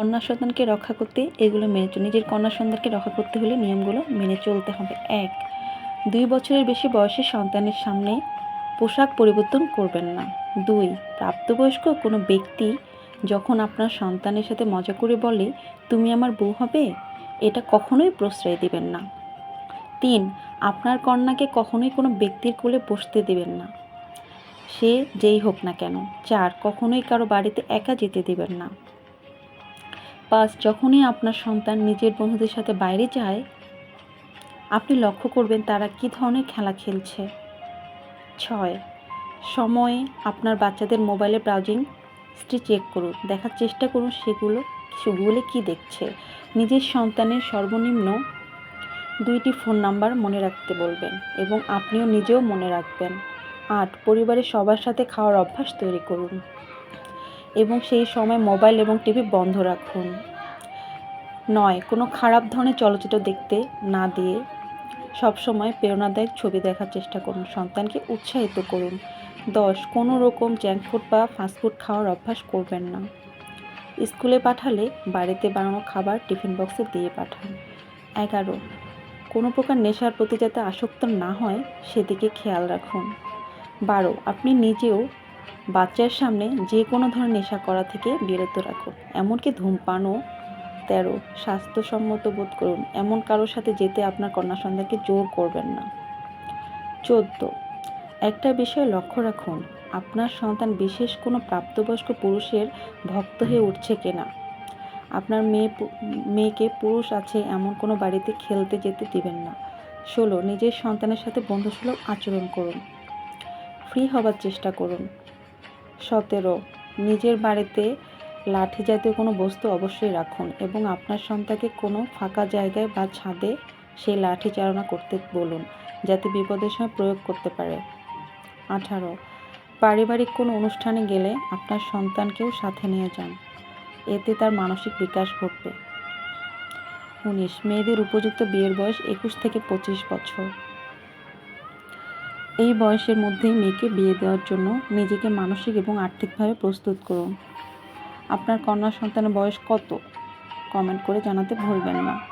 কন্যা সন্তানকে রক্ষা করতে, এগুলো মেনে চল, নিজের কন্যা সন্তানকে রক্ষা করতে হলে নিয়মগুলো মেনে চলতে হবে। এক, দুই বছরের বেশি বয়সী সন্তানের সামনে পোশাক পরিবর্তন করবেন না। দুই, প্রাপ্তবয়স্ক কোনো ব্যক্তি যখন আপনার সন্তানের সাথে মজা করে বলে, তুমি আমার বউ হবে? এটা কখনোই প্রশ্রয় দিবেন না। তিন, আপনার কন্যাকে কখনোই কোনো ব্যক্তির কোলে বসতে দেবেন না। সে যেই হোক না কেন। চার, কখনোই কারও বাড়িতে একা যেতে দেবেন না। পাঁচ যখনই আপনার সন্তান নিজের বন্ধুদের সাথে বাইরে যায়, আপনি লক্ষ্য করবেন তারা কী ধরনের খেলা খেলছে। ছয়, সময়ে আপনার বাচ্চাদের মোবাইলে ব্রাউজিং হিস্ট্রি চেক করুন, দেখার চেষ্টা করুন সেগুলো সেগুলো কী দেখছে। নিজের সন্তানের সর্বনিম্ন দুইটি ফোন নাম্বার মনে রাখতে বলবেন এবং আপনিও নিজেও মনে রাখবেন। আট, পরিবারের সবার সাথে খাওয়ার অভ্যাস তৈরি করুন। এবং সেই সময় মোবাইল এবং টিভি বন্ধ রাখুন। নয়, কোনো খারাপ ধরনের চলচ্চিত্র দেখতে না দিয়ে সবসময় প্রেরণাদায়ক ছবি দেখার চেষ্টা করুন, সন্তানকে উৎসাহিত করুন। দশ, কোনো রকম জ্যাঙ্ক ফুড বা ফাস্টফুড খাওয়ার অভ্যাস করবেন না। স্কুলে পাঠালে বাড়িতে বানানো খাবার টিফিন বক্সে দিয়ে পাঠান। এগারো, কোনো প্রকার নেশার প্রতি যাতে আসক্ত না হয়, সেদিকে খেয়াল রাখুন। বারো, আপনি নিজেও বাচ্চার সামনে যে কোনো ধরনের নেশা করা থেকে বিরত রাখুন এমনকি ধূমপানও তেরো স্বাস্থ্যসম্মত বোধ করুন। এমন কারোর সাথে যেতে আপনার কন্যা সন্তানকে জোর করবেন না। চোদ্দ। একটা বিষয় লক্ষ্য রাখুন, আপনার সন্তান বিশেষ কোনো প্রাপ্তবয়স্ক পুরুষের ভক্ত হয়ে উঠছে কিনা? আপনার মেয়ে মেয়েকে পুরুষ আছে এমন কোনো বাড়িতে খেলতে যেতে দিবেন না। ষোলো, নিজের সন্তানের সাথে বন্ধুসুলভ আচরণ করুন। ফ্রি হবার চেষ্টা করুন। সতেরো। নিজের বাড়িতে লাঠি জাতীয় কোনো বস্তু অবশ্যই রাখুন এবং আপনার সন্তানকে কোনো ফাঁকা জায়গায় বা ছাদে সেই লাঠি চালনা করতে বলুন, যাতে বিপদের সময় প্রয়োগ করতে পারে। আঠারো। পারিবারিক কোনো অনুষ্ঠানে গেলে আপনার সন্তানকেও সাথে নিয়ে যান। এতে তার মানসিক বিকাশ ঘটবে। উনিশ। মেয়েদের উপযুক্ত বিয়ের বয়স একুশ থেকে পঁচিশ বছর। এই বয়সের মধ্যেই মেয়েকে বিয়ে দেওয়ার জন্য নিজেকে মানসিক এবং আর্থিকভাবে প্রস্তুত করুন। আপনার কন্যা সন্তানের বয়স কত? কমেন্ট করে জানাতে ভুলবেন না।